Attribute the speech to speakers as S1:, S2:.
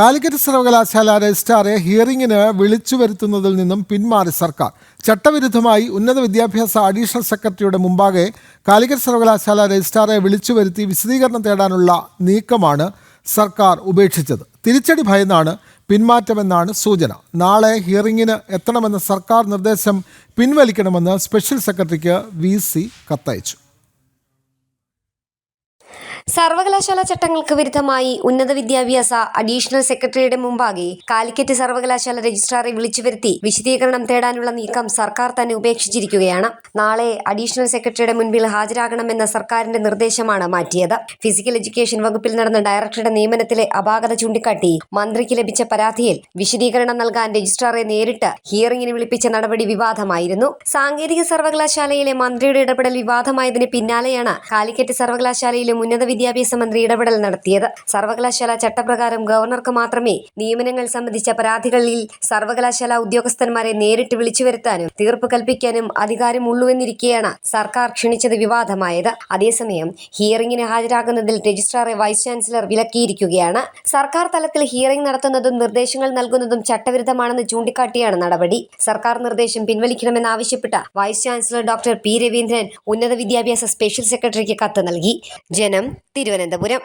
S1: കാലിക്കറ്റ് സർവകലാശാല രജിസ്ട്രാറെ ഹിയറിംഗിന് വിളിച്ചു വരുത്തുന്നതിൽ നിന്നും പിന്മാറി സർക്കാർ. ചട്ടവിരുദ്ധമായി ഉന്നത വിദ്യാഭ്യാസ അഡീഷണൽ സെക്രട്ടറിയുടെ മുമ്പാകെ കാലിക്കറ്റ് സർവകലാശാല രജിസ്ട്രാറെ വിളിച്ചു വരുത്തി വിശദീകരണം തേടാനുള്ള നീക്കമാണ് സർക്കാർ ഉപേക്ഷിച്ചത്. തിരിച്ചടി ഭയന്നാണ് പിന്മാറ്റമെന്നാണ് സൂചന. നാളെ ഹിയറിംഗിന് എത്തണമെന്ന സർക്കാർ നിർദ്ദേശം പിൻവലിക്കണമെന്ന് സ്പെഷ്യൽ സെക്രട്ടറിക്ക് വി കത്തയച്ചു.
S2: സർവകലാശാല ചട്ടങ്ങൾക്ക് വിരുദ്ധമായി ഉന്നത വിദ്യാഭ്യാസ അഡീഷണൽ സെക്രട്ടറിയുടെ മുമ്പാകെ കാലിക്കറ്റ് സർവകലാശാല രജിസ്ട്രാറെ വിളിച്ചു വരുത്തി വിശദീകരണം തേടാനുള്ള നീക്കം സർക്കാർ തന്നെ ഉപേക്ഷിച്ചിരിക്കുകയാണ്. നാളെ അഡീഷണൽ സെക്രട്ടറിയുടെ മുൻപിൽ ഹാജരാകണമെന്ന സർക്കാരിന്റെ നിർദ്ദേശമാണ് മാറ്റിയത്. ഫിസിക്കൽ എഡ്യൂക്കേഷൻ വകുപ്പിൽ നടന്ന ഡയറക്ടറുടെ നിയമനത്തിലെ അപാകത ചൂണ്ടിക്കാട്ടി മന്ത്രിക്ക് ലഭിച്ച പരാതിയിൽ വിശദീകരണം നൽകാൻ രജിസ്ട്രാറെ നേരിട്ട് ഹിയറിംഗിന് വിളിപ്പിച്ച നടപടി വിവാദമായിരുന്നു. സാങ്കേതിക സർവകലാശാലയിലെ മന്ത്രിയുടെ ഇടപെടൽ വിവാദമായതിന് പിന്നാലെയാണ് കാലിക്കറ്റ് സർവകലാശാലയിലെ ഉന്നത വിദ്യാഭ്യാസ മന്ത്രി ഇടപെടൽ നടത്തിയത്. സർവകലാശാല ചട്ടപ്രകാരം ഗവർണർക്ക് മാത്രമേ നിയമനങ്ങൾ സംബന്ധിച്ച പരാതികളിൽ സർവകലാശാല ഉദ്യോഗസ്ഥന്മാരെ നേരിട്ട് വിളിച്ചു വരുത്താനും തീർപ്പ് കൽപ്പിക്കാനും അധികാരമുള്ളൂവെന്നിരിക്കെയാണ് സർക്കാർ ക്ഷണിച്ചത് വിവാദമായത്. അതേസമയം ഹിയറിംഗിന് ഹാജരാകുന്നതിൽ രജിസ്ട്രാറെ വൈസ് ചാൻസലർ വിലക്കിയിരിക്കുകയാണ്. സർക്കാർ തലത്തിൽ ഹിയറിംഗ് നടത്തുന്നതും നിർദ്ദേശങ്ങൾ നൽകുന്നതും ചട്ടവിരുദ്ധമാണെന്ന് ചൂണ്ടിക്കാട്ടിയാണ് നടപടി. സർക്കാർ നിർദ്ദേശം പിൻവലിക്കണമെന്നാവശ്യപ്പെട്ട vice chancellor doctor P Raveendran ഉന്നത വിദ്യാഭ്യാസ സ്പെഷ്യൽ സെക്രട്ടറിക്ക് കത്ത് നൽകി. ജനം തിരുവനന്തപുരം.